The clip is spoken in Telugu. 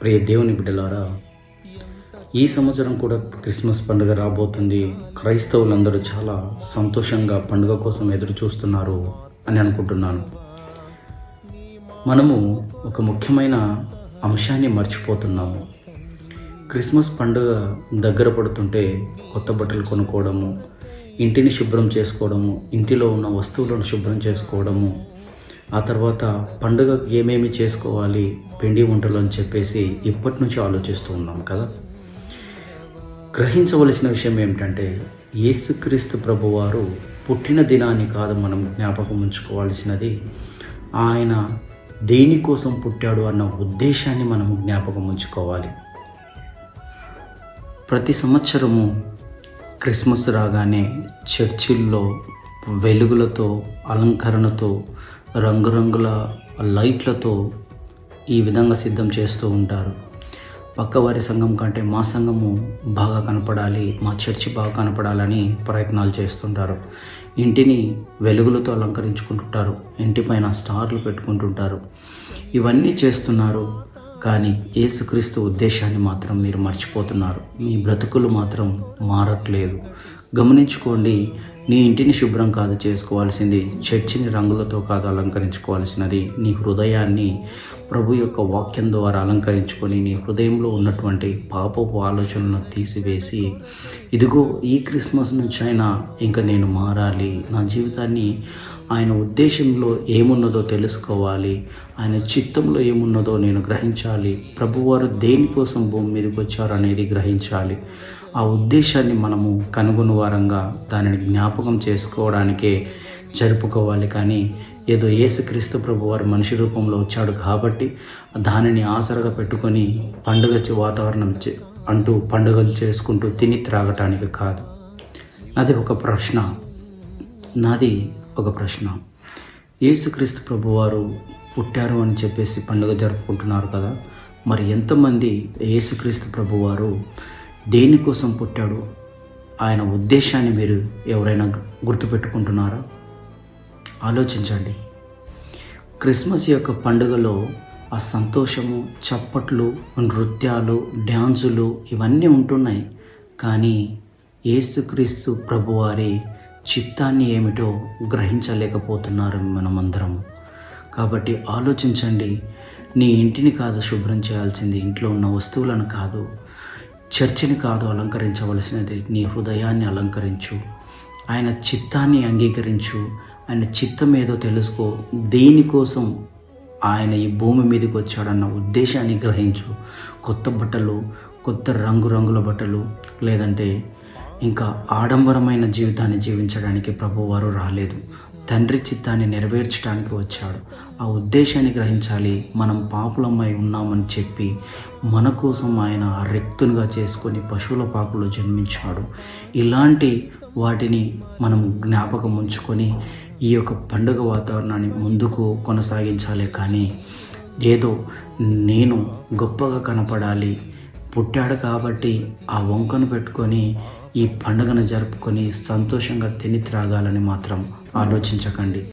ప్రియ దేవుని బిడ్డలారా ఈ సంవత్సరం కూడా క్రిస్మస్ పండుగ రాబోతుంది. క్రైస్తవులందరూ చాలా సంతోషంగా పండుగ కోసం ఎదురు చూస్తున్నారు అని అనుకుంటున్నాను. మనము ఒక ముఖ్యమైన అంశాన్ని మర్చిపోతున్నాము. క్రిస్మస్ పండుగ దగ్గర పడుతుంటే కొత్త బట్టలు కొనుక్కోవడము ఇంటిని శుభ్రం చేసుకోవడము ఇంటిలో ఉన్న వస్తువులను శుభ్రం చేసుకోవడము ఆ తర్వాత పండుగకు ఏమేమి చేసుకోవాలి పిండి వంటలు అని చెప్పేసి ఇప్పటి నుంచి ఆలోచిస్తూ ఉన్నాం కదా. గ్రహించవలసిన విషయం ఏమిటంటే యేసుక్రీస్తు ప్రభువారు పుట్టిన దినాన్ని కాదు మనం జ్ఞాపకం ఉంచుకోవాల్సినది ఆయన దేనికోసం పుట్టాడు అన్న ఉద్దేశాన్ని మనం జ్ఞాపకం ఉంచుకోవాలి. ప్రతి సంవత్సరము క్రిస్మస్ రాగానే చర్చిల్లో వెలుగులతో అలంకరణతో రంగురంగుల లైట్లతో ఈ విధంగా సిద్ధం చేస్తూ ఉంటారు. పక్కవారి సంఘం కంటే మా సంఘము బాగా కనపడాలి మా చర్చి బాగా కనపడాలని ప్రయత్నాలు చేస్తుంటారు. ఇంటిని వెలుగులతో అలంకరించుకుంటుంటారు ఇంటిపైన స్టార్లు పెట్టుకుంటుంటారు. ఇవన్నీ చేస్తున్నారు. కానీ యేసుక్రీస్తు ఉద్దేశాన్ని మాత్రం మీరు మర్చిపోతున్నారు. మీ బ్రతుకులు మాత్రం మారట్లేదు. గమనించుకోండి నీ ఇంటిని శుభ్రం కాదు చేసుకోవాల్సింది చర్చిని రంగులతో కాదు అలంకరించుకోవాల్సినది. నీ హృదయాన్ని ప్రభు యొక్క వాక్యం ద్వారా అలంకరించుకొని నీ హృదయంలో ఉన్నటువంటి పాపపు ఆలోచనలను తీసివేసి ఇదిగో ఈ క్రిస్మస్ నుంచి అయినా ఇంకా నేను మారాలి. నా జీవితాన్ని ఆయన ఉద్దేశంలో ఏమున్నదో తెలుసుకోవాలి. ఆయన చిత్తంలో ఏమున్నదో నేను గ్రహించాలి. ప్రభువారు దేనికోసం భూమి మీదకి వచ్చారు అనేది గ్రహించాలి. ఆ ఉద్దేశాన్ని మనము కనుగొని వారంగా దానిని జ్ఞాపకం చేసుకోవడానికే జరుపుకోవాలి. కానీ ఏదో యేసుక్రీస్తు ప్రభు వారు మనిషి రూపంలో వచ్చాడు కాబట్టి దానిని ఆసరగా పెట్టుకొని పండుగ చే- వాతావరణం చే- అంటూ పండుగలు చేసుకుంటూ తిని త్రాగటానికి కాదు. అది ఒక ప్రశ్న. నాది ఒక ప్రశ్న. యేసుక్రీస్తు ప్రభువారు పుట్టారు అని చెప్పేసి పండుగ జరుపుకుంటున్నారు కదా. మరి ఎంతమంది యేసుక్రీస్తు ప్రభువారు దేనికోసం పుట్టాడు? ఆయన ఉద్దేశాన్ని మీరు ఎవరైనా గుర్తుపెట్టుకుంటున్నారా? ఆలోచించండి. క్రిస్మస్ యొక్క పండుగలో ఆ సంతోషము చప్పట్లు నృత్యాలు డ్యాన్సులు ఇవన్నీ ఉంటున్నాయి. కానీ ఏసుక్రీస్తు ప్రభువారి చిత్తాన్ని ఏమిటో గ్రహించలేకపోతున్నారు మనమందరము కాబట్టి ఆలోచించండి నీ ఇంటిని కాదు శుభ్రం చేయాల్సింది ఇంట్లో ఉన్న వస్తువులను కాదు చర్చిని కాదు అలంకరించవలసినది నీ హృదయాన్ని అలంకరించు. ఆయన చిత్తాన్ని అంగీకరించు. ఆయన చిత్తం ఏదో తెలుసుకో దేనికోసం ఆయన ఈ భూమి మీదకి వచ్చాడన్న ఉద్దేశాన్ని గ్రహించు. కొత్త బట్టలు కొత్త రంగురంగుల బట్టలు లేదంటే ఇంకా ఆడంబరమైన జీవితాన్ని జీవించడానికి ప్రభువారు రాలేదు. తండ్రి చిత్తాన్ని నెరవేర్చడానికి వచ్చాడు. ఆ ఉద్దేశాన్ని గ్రహించాలి. మనం పాపులమై ఉన్నామని చెప్పి మన కోసం ఆయన రిక్తునిగా చేసుకొని పశువుల పాకులో జన్మించాడు. ఇలాంటి వాటిని మనం జ్ఞాపకం ఉంచుకొని ఈ యొక్క పండుగ వాతావరణాన్ని ముందుకు కొనసాగించాలి కానీ ఏదో నేను గొప్పగా కనపడాలి పుట్టాడు కాబట్టి ఆ వంకను పెట్టుకొని ఈ పండుగను జరుపుకొని సంతోషంగా తిని త్రాగాలని మాత్రం ఆలోచించకండి.